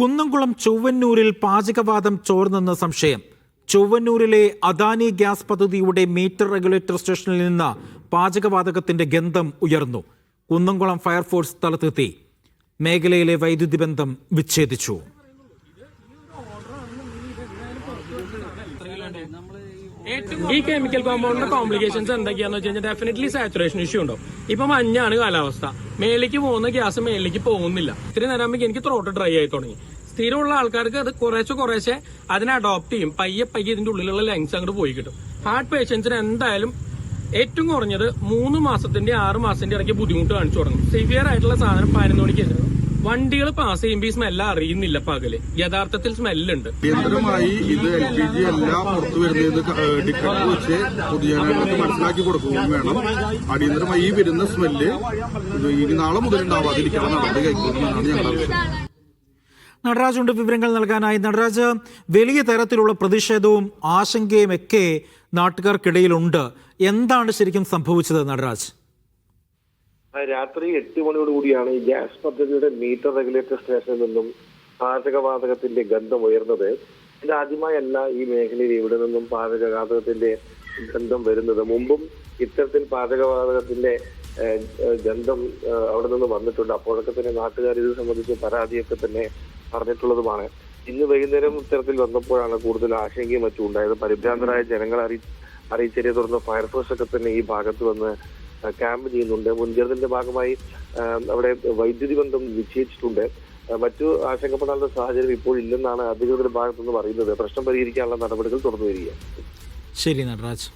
കുന്നംകുളം ചൊവ്വന്നൂരിൽ പാചകവാദം ചോർന്നെന്ന സംശയം. ചൊവ്വന്നൂരിലെ അദാനി ഗ്യാസ് പദ്ധതിയുടെ മീറ്റർ റെഗുലേറ്റർ സ്റ്റേഷനിൽ നിന്ന് പാചകവാതകത്തിന്റെ ഗന്ധം ഉയർന്നു. കുന്നംകുളം ഫയർഫോഴ്സ് സ്ഥലത്തെത്തി മേഖലയിലെ വൈദ്യുതി ബന്ധം വിച്ഛേദിച്ചു. ഈ കെമിക്കൽ കോമ്പൗണ്ടിന്റെ കോംപ്ലിക്കേഷൻസ് എന്തൊക്കെയാന്ന് വെച്ച് കഴിഞ്ഞാൽ ഡെഫിനറ്റ്ലി സാച്ചുറേഷൻ ഇഷ്യൂ ഉണ്ടോ ഇപ്പൊ മഞ്ഞാണ് കാലാവസ്ഥ. മേലേക്ക് പോകുന്ന ഗ്യാസ് മേലേക്ക് പോകുന്നില്ല. ഇത്തിരി നേരം ആകുമ്പോൾ എനിക്ക് ത്രോട്ട് ഡ്രൈ ആയി തുടങ്ങി. സ്ഥിരമുള്ള ആൾക്കാർക്ക് അത് കുറേശ്ശെ കുറേശ്ശെ അതിനെ അഡോപ്റ്റ് ചെയ്യും. പയ്യെ പയ്യെ ഇതിന്റെ ഉള്ളിലുള്ള ലങ്സ് അങ്ങോട്ട് പോയി കിട്ടും. ഹാർട്ട് പേഷ്യൻസിന് എന്തായാലും ഏറ്റവും കുറഞ്ഞത് മൂന്ന് മാസത്തിന്റെ ആറ് മാസത്തിന്റെ ഇടയ്ക്ക് ബുദ്ധിമുട്ട് കാണിച്ചു തുടങ്ങും. സിവിയർ ആയിട്ടുള്ള സാധനം പതിനൊന്ന് മണിക്ക് വണ്ടികൾ പാസ് ചെയ്യുമ്പോൾ ഈ സ്മെല്ല അറിയുന്നില്ല പകൽ. യഥാർത്ഥത്തിൽ സ്മെല്ലുണ്ട് കേന്ദ്രമായി ഇത് എൽ പി ജി എല്ലാം പുറത്തു വരുന്നത് ടിക്കറ്റ് വെച്ച് പൊതുജനങ്ങൾക്ക് മനസ്സിലാക്കി കൊടുക്കുകയും വേണം. അടിയന്തരമായി ഈ വരുന്ന സ്മെല്ല് ഇനി നാളെ മുതൽ ഉണ്ടാവാതിരിക്കണം നടപടി കൈക്കൊള്ളുമെന്നാണ് ഞങ്ങളുടെ ആവശ്യം. നടരാജുണ്ട് വിവരങ്ങൾ നൽകാനായി. നടരാജ് വലിയ തരത്തിലുള്ള പ്രതിഷേധവും ആശങ്കയും ഒക്കെ നാട്ടുകാർക്കിടയിലുണ്ട്. എന്താണ് ശരിക്കും സംഭവിച്ചത് നടരാജ്? രാത്രി എട്ട് മണിയോടുകൂടിയാണ് ഈ ഗ്യാസ് പദ്ധതിയുടെ മീറ്റർ റെഗുലേറ്റർ സ്റ്റേഷനിൽ നിന്നും പാചകവാതകത്തിന്റെ ഗന്ധം ഉയർന്നത്. ഇത് ആദ്യമായല്ല ഈ മേഖലയിൽ ഇവിടെ നിന്നും പാചകവാതകത്തിന്റെ ഗന്ധം വരുന്നത്. മുമ്പും ഇത്തരത്തിൽ പാചകവാതകത്തിന്റെ ഗന്ധം അവിടെ നിന്ന് വന്നിട്ടുണ്ട്. അപ്പോഴൊക്കെ തന്നെ നാട്ടുകാർ ഇത് സംബന്ധിച്ച് പരാതിയൊക്കെ തന്നെ പറഞ്ഞിട്ടുള്ളതുമാണ്. ഇന്ന് വൈകുന്നേരം ഇത്തരത്തിൽ വന്നപ്പോഴാണ് കൂടുതൽ ആശങ്കയും മറ്റും ഉണ്ടായത്. പരിഭ്രാന്തരായ ജനങ്ങൾ അറിയി അറിയിച്ചതിനെ തുടർന്ന് ഫയർഫോഴ്സ് ഒക്കെ തന്നെ ഈ ഭാഗത്ത് വന്ന് ക്യാമ്പ് ചെയ്യുന്നുണ്ട്. മുൻകരുതലിന്റെ ഭാഗമായി അവിടെ വൈദ്യുതി ബന്ധം നിശ്ചയിച്ചിട്ടുണ്ട്. മറ്റു ആശങ്കപ്പെടാനുള്ള സാഹചര്യം ഇപ്പോൾ ഇല്ലെന്നാണ് അധികൃതരുടെ ഭാഗത്തുനിന്ന് പറയുന്നത്. പ്രശ്നം പരിഹരിക്കാനുള്ള നടപടികൾ തുടർന്നു വരിക ശരി നടരാജ്.